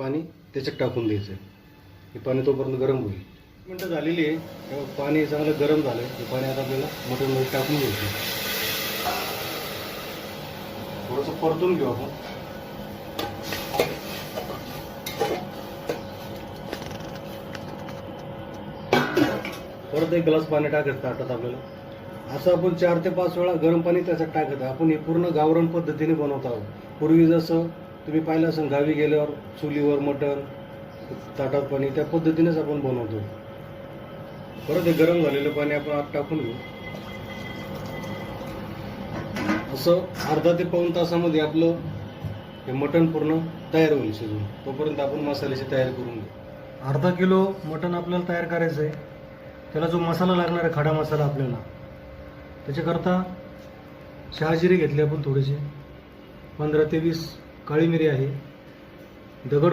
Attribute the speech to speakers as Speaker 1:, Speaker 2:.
Speaker 1: पाणी त्याच्यात टाकून द्यायचं. हे पाणी तोपर्यंत गरम होईल. मिनटं झालेली आहे. तेव्हा पाणी चांगलं गरम झालं. हे पाणी आता आपल्याला मटनमध्ये टाकून द्यायचं. थोडंसं परतून घेऊ आपण. परत एक ग्लास पाणी टाकायचं ताटात आपल्याला. असं आपण चार ते पाच वेळा गरम पाणी त्याच्यात टाकत आहे. आपण हे पूर्ण गावरण पद्धतीने बनवत आहोत. पूर्वी जसं तुम्ही पाहिलं असेल गावी गेल्यावर चुलीवर मटण ताटात पाणी त्या पद्धतीनेच आपण बनवतो. परत हे गरम झालेलं पाणी आपण आत टाकून घेऊ. असं अर्धा ते पाऊन तासामध्ये आपलं हे मटण पूर्ण तयार होईल शिजून. तोपर्यंत आपण मसाल्याची तयारी करून घेऊ. अर्धा किलो मटण आपल्याला तयार करायचं आहे त्याला जो मसाला लागणार आहे खडा मसाला आपल्याला. त्याच्याकरता शहाजिरी घेतली आपण थोडीशी. पंधरा ते वीस काळी मिरी आहे. दगड